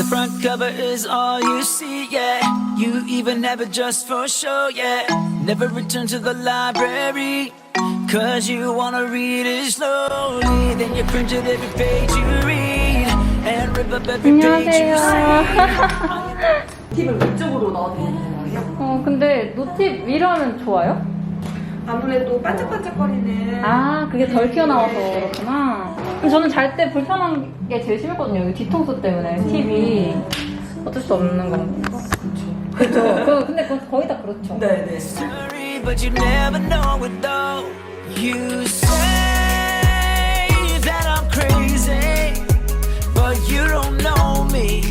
The front cover is all you see, yeah. You even have it just for show, yeah. Never return to the library. Cause you wanna read it slowly. Then you cringe at every page you read. And rip up every page you 안녕하세요. 팁을 위쪽으로 넣어드리는 거예요. 어, 근데 노팁 위로 하면 좋아요? 아무래도 반짝반짝거리는 아, 그게 덜 튀어나와서 그렇구나. 저는 잘 때 불편한 게 제일 심했거든요. 여기 뒤통수 때문에 팁이 어쩔 수 없는 건가? 그렇죠. 그, 근데 그건 거의 다 그렇죠. 네네. Sorry, but you never know it though. You say that I'm crazy, but you don't know me.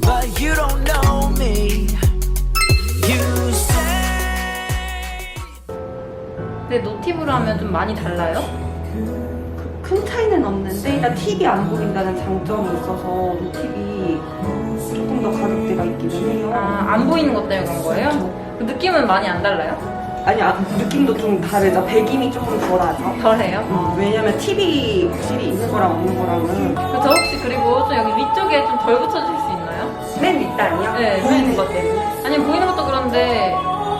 But you don't know me. You say. 근데 노팁으로 하면 좀 많이 달라요? 없는데 일단 팁이 안 보인다는 장점이 있어서 팁이 조금 더 가격대가 있기는 해요. 아, 안 보이는 것 때문에 그런 거예요? 그 느낌은 많이 안 달라요? 아니 아, 느낌도 좀 다르죠. 배김이 조금 덜하죠. 덜해요? 음, 왜냐면 팁이 확실히 있는 거랑 없는 거랑은 저 혹시 그리고 좀 여기 위쪽에 좀 덜 붙여주실 수 있나요? 맨 윗단이요? 네, 보이는 것 때문에. 아니 보이는 것도 그런데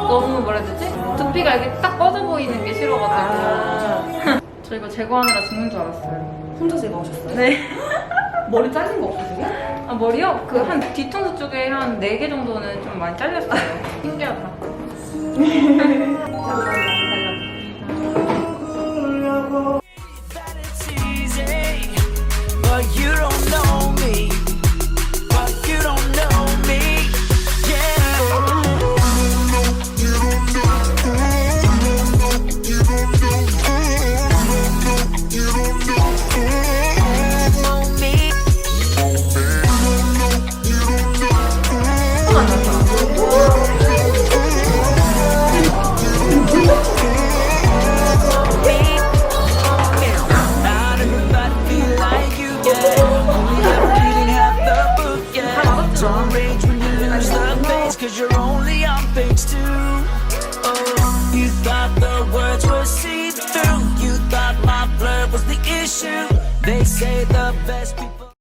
너무 뭐라 해야 되지? 두피가 이렇게 딱 뻗어 보이는 게 싫어가지고 아, 저 이거 제거하느라 죽는 줄 알았어요 혼자 제거하셨어요? 네. 머리 자른 거 없으세요? 아 머리요? 그 한 뒤통수 쪽에 한 4개 정도는 좀 많이 잘렸어요 신기하다 that cause you're only on page two. Oh, you thought the words were see through. You thought my blur was the issue. They say the best people.